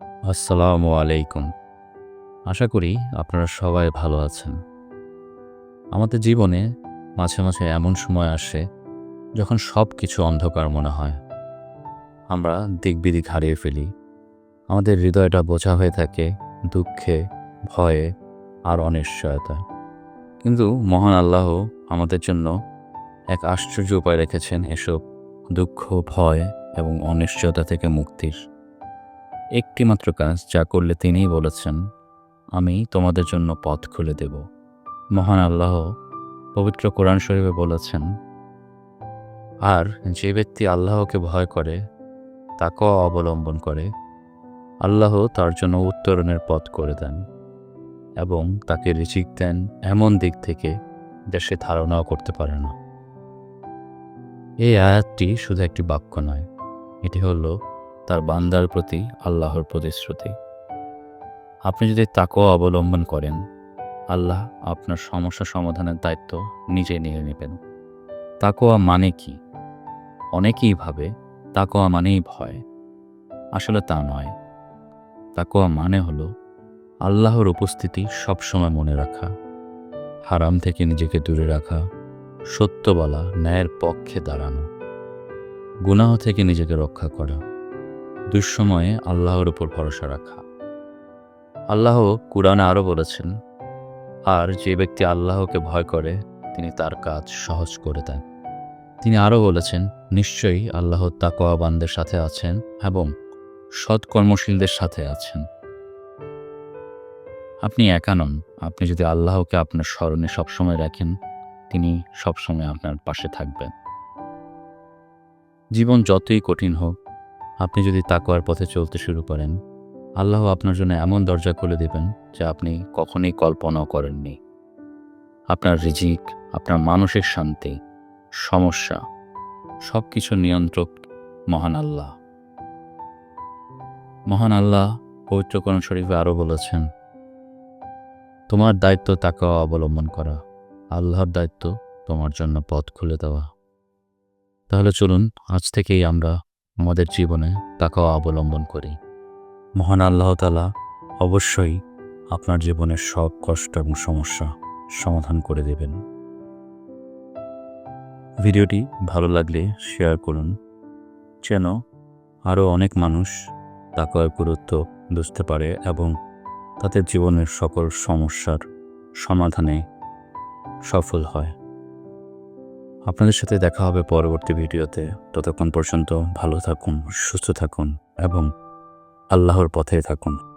আসসালামু আলাইকুম। আশা করি আপনারা সবাই ভালো আছেন। আমাদের জীবনে মাঝে মাঝে এমন সময় আসে যখন সব কিছু অন্ধকার মনে হয়। আমরা দিক বিদিক হারিয়ে ফেলি। আমাদের হৃদয়টা বোঝা হয়ে থাকে দুঃখে, ভয়ে আর অনিশ্চয়তা। কিন্তু মহান আল্লাহ আমাদের জন্য এক আশ্চর্য উপায় রেখেছেন এসব দুঃখ, ভয় এবং অনিশ্চয়তা থেকে মুক্তির। একটিমাত্র কাজ যা করলে তিনিই বলেছেন, আমি তোমাদের জন্য পথ খুলে দেব। মহান আল্লাহ পবিত্র কোরআন শরীফে বলেছেন, আর যে ব্যক্তি আল্লাহকে ভয় করে, তাকেও অবলম্বন করে। আল্লাহ তার জন্য উত্তরণের পথ করে দেন এবং তাকে রিচিক দেন এমন দিক থেকে যা সে ধারণাও করতে পারে না। এই আয়াতটি শুধু একটি বাক্য নয়, এটি হলো তার বান্দার প্রতি আল্লাহর প্রতিশ্রুতি। আপনি যদি তাকেও অবলম্বন করেন, আল্লাহ আপনার সমস্যা সমাধানের দায়িত্ব নিজে নিয়ে নেবেন। তাকোয়া মানে কি? অনেকেই ভাবে তাকোয়া মানেই ভয়। আসলে তা নয়। তাকোয়া মানে হল আল্লাহর উপস্থিতি সবসময় মনে রাখা, হারাম থেকে নিজেকে দূরে রাখা, সত্য বলা, ন্যায়ের পক্ষে দাঁড়ানো, গুনাহ থেকে নিজেকে রক্ষা করা। দুঃসময়ে আল্লাহর উপর ভরসা রাখা। আল্লাহ কুরআনে আরও বলেছেন, আর যে ব্যক্তি আল্লাহকে ভয় করে, তিনি তার কাজ সহজ করে দেন। তিনি আরও বলেছেন, নিশ্চয়ই আল্লাহ তাকোয়াবানদের সাথে আছেন এবং সৎ কর্মশীলদের সাথে আছেন। আপনি একা নন। আপনি যদি আল্লাহকে আপনার স্মরণে সবসময় রাখেন, তিনি সবসময় আপনার পাশে থাকবেন। জীবন যতই কঠিন হোক আপনি যদি তাকওয়ার পথে চলতে শুরু করেন, আল্লাহ আপনার জন্য এমন দরজা খুলে দেবেন যা আপনি কখনোই কল্পনাও করেননি। আপনার রিজিক, আপনার মানসিক শান্তি, সমস্যা সব কিছু নিয়ন্ত্রক মহান আল্লাহ। মহান আল্লাহ পবিত্র কোরআন শরীফে আরও বলেছেন, তোমার দায়িত্ব তাকে অবলম্বন করা, আল্লাহর দায়িত্ব তোমার জন্য পথ খুলে দেওয়া। তাহলে চলুন, আজ থেকেই আমরা আমাদের জীবনে তাকেও অবলম্বন করি। মহান আল্লাহ তালা অবশ্যই আপনার জীবনের সব কষ্ট এবং সমস্যা সমাধান করে দেবেন। ভিডিওটি ভালো লাগলে শেয়ার করুন। যেন আরও অনেক মানুষ তাকওয়ার গুরুত্ব বুঝতে পারে এবং তাদের জীবনের সকল সমস্যার সমাধানে সফল হয়। আপনাদের সাথে দেখা হবে পরবর্তী ভিডিওতে। ততক্ষণ পর্যন্ত ভালো থাকুন, সুস্থ থাকুন এবং আল্লাহর পথে থাকুন।